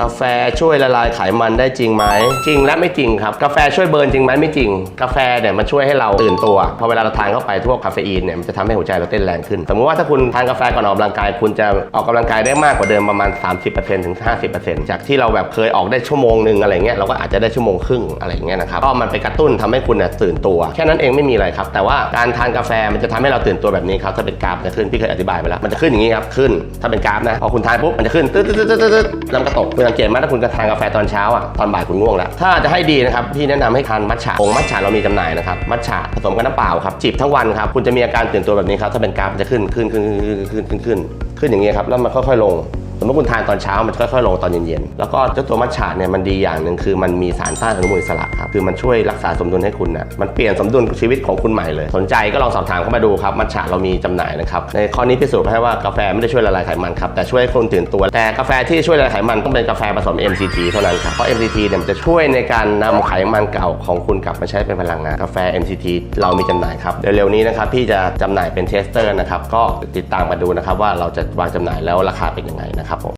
กาแฟช่วยละลายไขมันได้จริงไหมจริงและไม่จริงครับ กาแฟช่วยเบิร์นจริงไหมไม่จริง กาแฟเนี่ยมันช่วยให้เราตื่นตัวพอเวลาเราทานเข้าไปพวกคาเฟอีนเนี่ยมันจะทำให้หัวใจเราเต้นแรงขึ้น สมมติว่าถ้าคุณทานกาแฟก่อนออกกำลังกาย คุณจะออกกำลังกายได้มากกว่าเดิมประมาณ 30%ถึง 50%จากที่เราแบบเคยออกได้ชั่วโมงหนึ่งอะไรเงี้ยเราก็อาจจะได้ชั่วโมงครึ่งอะไรเงี้ยนะครับก็มันไปกระตุ้นทำให้คุณเนี่ยตื่นตัว แค่นั้นเองไม่มีอะไรครับ แต่ว่าการทานกาแฟมันจะทำให้เราตื่นตัวแบบนี้ครับถ้าเป็นกราฟจะขึ้นพี่เคยอธิบายไปแล้วมันจะขึ้นอย่างนี้ครับขึ้นถ้าเป็นกราฟนะพอคุณทานปุ๊บมันจะขึ้นตึ๊ดตึ๊ดตึ๊ดตึ๊ดแล้วก็ตกคุณังเกตไหมถ้าคุณกระทานกาแฟตอนเช้าอะตอนบ่ายคุณง่วงแล้ว ถ้าจะให้ดีนะครับพี่แนะนำให้ทานมัทฉะองมัทฉะเรามีจำหน่ายนะครับมัทฉะผสมกับน้ำเปล่าครับจิบทั้งวันครับคุณจะมีอาการตื่นตัวแบบนี้ครับถ้าเป็นกราฟจะขึ้นขึ้นขึ้นขึ้นขึ้นขึ้นขึ้นอย่างเงี้ยครับแล้วมันค่อยๆลง สมมติคุณทานตอนเช้ามันค่อยๆลงตอนเย็นๆ แล้วก็เจ้าตัวมัทฉะเนี่ยมันดีอย่างหนึ่งคือมันมีสารต้านอนุมูลอิสระครับ คือมันช่วยรักษาสมดุลให้คุณนะมันเปลี่ยนสมดุลชีวิตของคุณใหม่เลย สนใจก็ลองสอบถามเข้ามาดูครับ มัทฉะเรามีจำหน่ายนะครับ ในข้อนี้พิสูจน์ให้ว่ากาแฟไม่ได้ช่วยละลายไขมันครับ แต่ช่วยให้คุณตื่นตัว แต่กาแฟที่ช่วยละลายไขมันต้องเป็นกาแฟผสม MCT เท่านั้นครับ เพราะ MCT เนี่ยมันจะช่วยในการนำไขมันเก่าของคุณกลับมาใช้เป็นพลังงาน กาแฟ MCT เรามีจำหน่ายครับ เร็วๆนี้นะครับพี่จะจำหน่ายเป็นเทสเตอร์นะครับ ก็ติดตามมาดูนะครับว่าเราจะวางจำหน่ายแล้วราคาเป็นยังไงนะครับผม